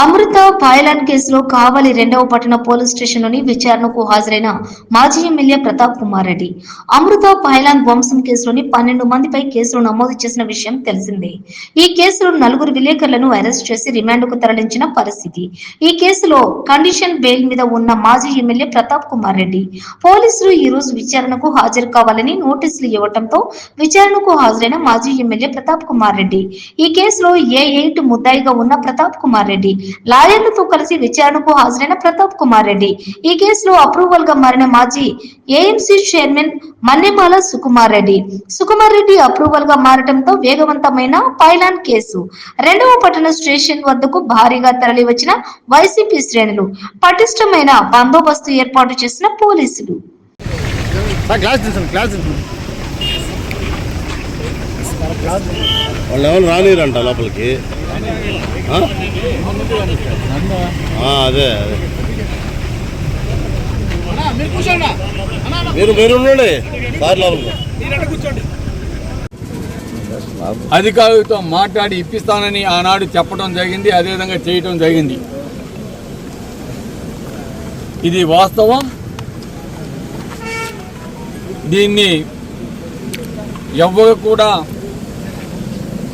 అమృత పాయలాన్ కేసులో కావలి రెండవ పట్టణ పోలీస్ స్టేషన్లోని విచారణకు హాజరైన మాజీ ఎమ్మెల్యే ప్రతాప్ కుమార్ రెడ్డి. అమృత పాయలాన్ వంశం కేసులోని పన్నెండు మందిపై కేసులు నమోదు చేసిన విషయం తెలిసిందే. ఈ కేసులో నలుగురు విలేకరులను అరెస్ట్ చేసి రిమాండ్కు తరలించిన పరిస్థితి. ఈ కేసులో కండిషన్ బెయిల్ మీద ఉన్న మాజీ ఎమ్మెల్యే ప్రతాప్ కుమార్ రెడ్డి. పోలీసులు ఈ రోజు విచారణకు హాజరు కావాలని నోటీసులు ఇవ్వటంతో విచారణకు హాజరైన మాజీ ఎమ్మెల్యే ప్రతాప్ కుమార్ రెడ్డి. ఈ కేసులో ఏ ఎయిట్ ముద్దాయిగా ఉన్న ప్రతాప్ కుమార్ రెడ్డి లాయర్లతో కలిసి విచారణకు హాజరైన ప్రతాప్ కుమార్ రెడ్డి. ఈ కేసులో అప్రూవల్గా మారిన మాజీ ఏఎంసీ చైర్మన్ మన్నెమాల సుకుమార్ రెడ్డి. సుకుమార్ రెడ్డి అప్రూవల్గా మారటంతో వేగవంతమైన పైలాన్ కేసు. రెండవ పట్టణ స్టేషన్ వద్దకు భారీగా తరలి వచ్చిన వైసీపీ శ్రేణులు. పటిష్టమైన బందోబస్తు ఏర్పాటు చేసిన పోలీసులు. వాళ్ళు ఎవరు రానిరంట లోపలికి? అదే అదే. మీరు మీరు ఉండండి సార్ లోపలికి. అధికారులతో మాట్లాడి ఇప్పిస్తానని ఆనాడు చెప్పడం జరిగింది అదేవిధంగా చేయటం జరిగింది. ఇది వాస్తవం. దీన్ని ఎవ్వరు కూడా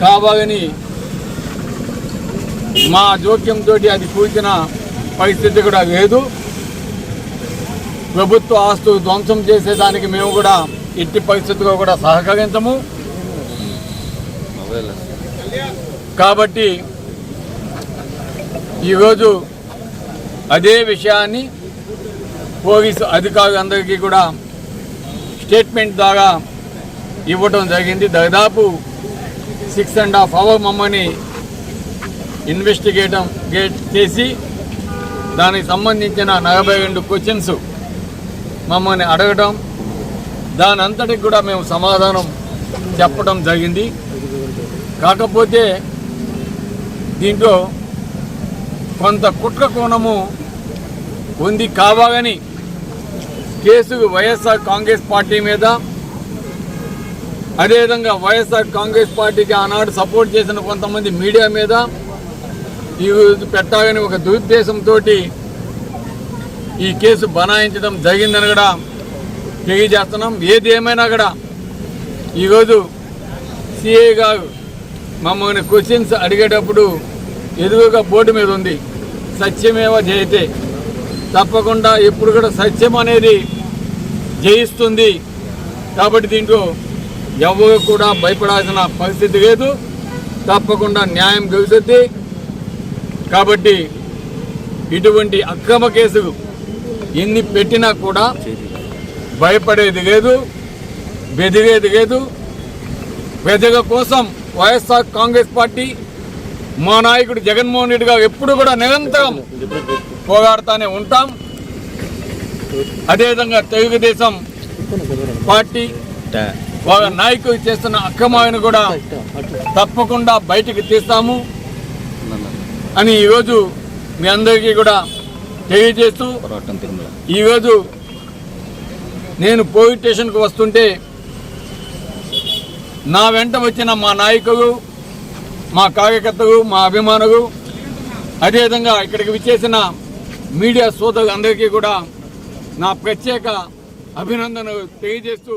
కావాలని మా జోక్యంతో అది కూర్చిన పరిస్థితి కూడా లేదు. ప్రభుత్వ ఆస్తులు ధ్వంసం చేసేదానికి మేము కూడా ఎట్టి పరిస్థితిలో కూడా సహకరించము. కాబట్టి ఈరోజు అదే విషయాన్ని పోలీసు అధికారులందరికీ కూడా స్టేట్మెంట్ ద్వారా ఇవ్వటం జరిగింది. దాదాపు సిక్స్ అండ్ హాఫ్ అవర్ మమ్మల్ని ఇన్వెస్టిగేటం గేట్ చేసి దానికి సంబంధించిన నలభై రెండు క్వశ్చన్స్ మమ్మల్ని అడగడం దాని అంతటికి కూడా మేము సమాధానం చెప్పడం జరిగింది. కాకపోతే దీంట్లో కొంత కుట్ర కోణము ఉంది కావాలని కేసు వైఎస్ఆర్ కాంగ్రెస్ పార్టీ మీద అదేవిధంగా వైఎస్ఆర్ కాంగ్రెస్ పార్టీకి ఆనాడు సపోర్ట్ చేసిన కొంతమంది మీడియా మీద ఈ రోజు పెట్టాలని ఒక దురుద్దేశంతో ఈ కేసు బనాయించడం జరిగిందని కూడా తెలియజేస్తున్నాం. ఏది ఏమైనా కూడా ఈరోజు సిఐ గారు మమ్మల్ని క్వశ్చన్స్ అడిగేటప్పుడు ఎదురుగా బోర్డు మీద ఉంది. సత్యమేవ జయితే. తప్పకుండా ఎప్పుడు కూడా సత్యం అనేది జయిస్తుంది. కాబట్టి దీంట్లో ఎవరు కూడా భయపడాల్సిన పరిస్థితి లేదు. తప్పకుండా న్యాయం గెలుస్తుంది. కాబట్టి ఇటువంటి అక్రమ కేసులు ఎన్ని పెట్టినా కూడా భయపడేది లేదు బెదిరేది లేదు. ప్రజల కోసం వైఎస్ఆర్ కాంగ్రెస్ పార్టీ మా నాయకుడు జగన్మోహన్ రెడ్డి గారు ఎప్పుడు కూడా నిరంతరం పోరాడుతూనే ఉంటాం. అదేవిధంగా తెలుగుదేశం పార్టీ నాయకులు చేస్తున్న అక్రమాలను కూడా తప్పకుండా బయటికి తీస్తాము అని ఈరోజు మీ అందరికీ కూడా తెలియజేస్తూ ఈరోజు నేను పోలీస్ స్టేషన్కి వస్తుంటే నా వెంట వచ్చిన మా నాయకులు మా కార్యకర్తలు మా అభిమానులు అదేవిధంగా ఇక్కడికి విచ్చేసిన మీడియా సోదరులు అందరికీ కూడా నా ప్రత్యేక అభినందనలు తెలియజేస్తూ